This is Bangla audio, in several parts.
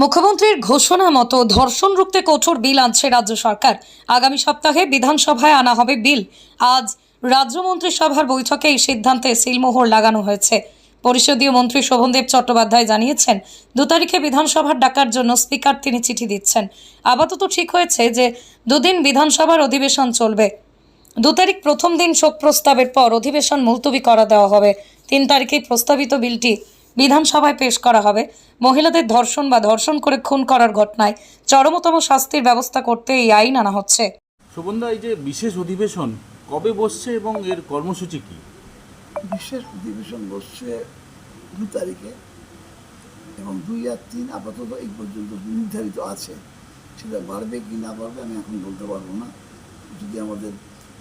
মুখ্যমন্ত্রীর ঘোষণা মতো ধর্ষণ রুখতে কঠোর বিল আনছে রাজ্য সরকার। আগামী সপ্তাহে বিধানসভায় আনা হবে বিল। আজ রাজ্য মন্ত্রিসভার বৈঠকে এই সিদ্ধান্তে সিলমোহর লাগানো হয়েছে। পরিষদীয় মন্ত্রী শোভনদেব চট্টোপাধ্যায় জানিয়েছেন, দু তারিখে বিধানসভার ডাকার জন্য স্পিকার তিনি চিঠি দিচ্ছেন। আপাতত ঠিক হয়েছে যে দুদিন বিধানসভার অধিবেশন চলবে। দু তারিখ প্রথম দিন শোক প্রস্তাবের পর অধিবেশন মুলতবি করা দেওয়া হবে। তিন তারিখে প্রস্তাবিত বিলটি বিধানসভায় পেশ করা হবে। মহিলাদের ধর্ষণ বা ধর্ষণ করে খুন করার ঘটনায় চরমতম শাস্তির ব্যবস্থা করতে এই আইন আনা হচ্ছে। শোভনদা এই যে বিশেষ অধিবেশন কবে বসছে এবং এর কর্মসূচি কি? বিশেষ অধিবেশন বসছে দু তারিখে এবং দুই আর তিন আপাতত এই পর্যন্ত নির্ধারিত আছে সেটা বাড়বে কি না বাড়বে আমি এখন বলতে পারব না। যদি আমাদের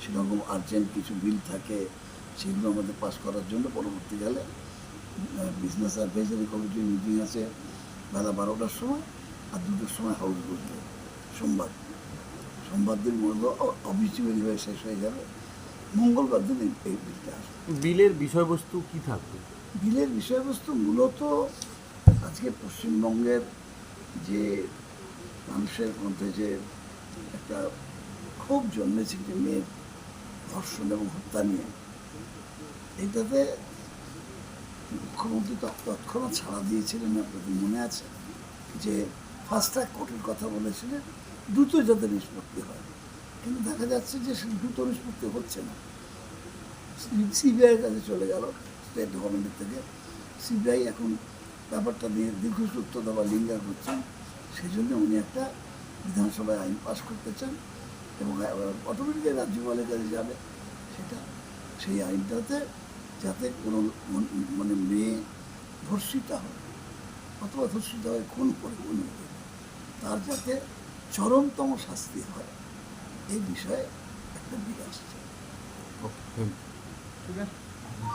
সেরকম আর্জেন্ট কিছু বিল থাকে সেগুলো আমাদের পাস করার জন্য পরবর্তীকালে বিজনেস অ্যাডভাইজারি কমিটির মিটিং আছে বেলা বারোটার সময় আর দুটোর সময় হাউস বসবে সোমবার। সোমবার দিন মূলত অফিসিয়ালিভাবে শেষ হয়ে যাবে। মঙ্গলবার দিন এই- বিলটা আসবে। বিলের বিষয়বস্তু কি থাকবে? বিলের বিষয়বস্তু মূলত আজকে পশ্চিমবঙ্গের যে মানুষের মধ্যে যে একটা ক্ষোভ জন্মেছে যে মেয়ের ধর্ষণ এবং হত্যা নিয়ে এইটাতে মুখ্যমন্ত্রী তৎ- তৎক্ষণাৎ ছাড়া দিয়েছিলেন আপনাদের মনে আছে? যে ফার্স্ট ট্র্যাক কোর্টের কথা বলেছিলেন, দ্রুত যাতে নিষ্পত্তি হয়। কিন্তু দেখা যাচ্ছে যে দ্রুত নিষ্পত্তি হচ্ছে না। সিবিআইয়ের কাছে চলে গেল স্টেট গভর্নমেন্টের থেকে। সিবিআই এখন ব্যাপারটা নিয়ে দীর্ঘসূত্রতা বা লিঙ্গার করছেন সেই জন্য উনি একটা বিধানসভায় আইন পাশ করতে চান এবং অটোমেটিক্যালি রাজ্যপালের কাছে যাবে। সেটা, সেই আইনটাতে যাতে কোনো মানে মেয়ে ধর্ষিতা হয় অথবা ধর্ষিত হয় খুন করে খুন হয়ে তার যাতে চরমতম শাস্তি হয় এই বিষয়ে একটা বিকাশ ইউ